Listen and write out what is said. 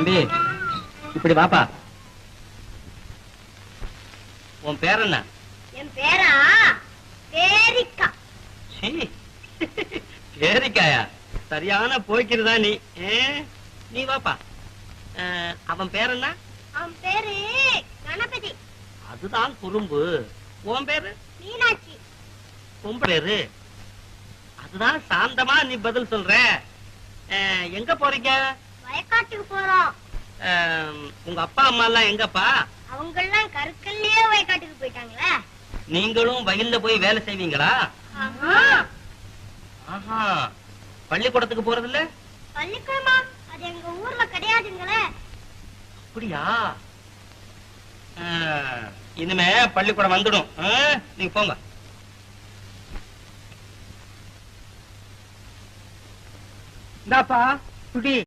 தம்பி இப்படி வாப்பா. உன் பேர் என்ன என் பேரா? பேரிக்கா. பேரிக்காயா? சரியான போய்க்கிறதா நீ நீ வாப்பா. அவன் பேர் என்ன அவன் பேரு கணபதி. அதுதான் குறும்பு. உன் பேரு? மீனாட்சி. உன் பேரு. அதுதான் சாந்தமா நீ பதில் சொல்ற. எங்க போறீங்க? வயக்காட்டுக்கு போறோம். உங்க அப்பா அம்மா எல்லாம் எங்கப்பா? அவங்கெல்லாம் கருக்கல்லையே வயக்காட்டுக்கு போயிட்டாங்களே. நீங்களும் வயல்ல போய் வேலை செய்வீங்களா? ஆஹா. பள்ளிக்கூடத்துக்கு போறதில்ல? பள்ளிக்கூடமா? அது எங்க ஊர்ல கிடையாதுங்களே. அப்படியா? இனிமே பள்ளிக்கூடம் வந்துடும். நீங்க போங்க. இந்தாப்பா குடி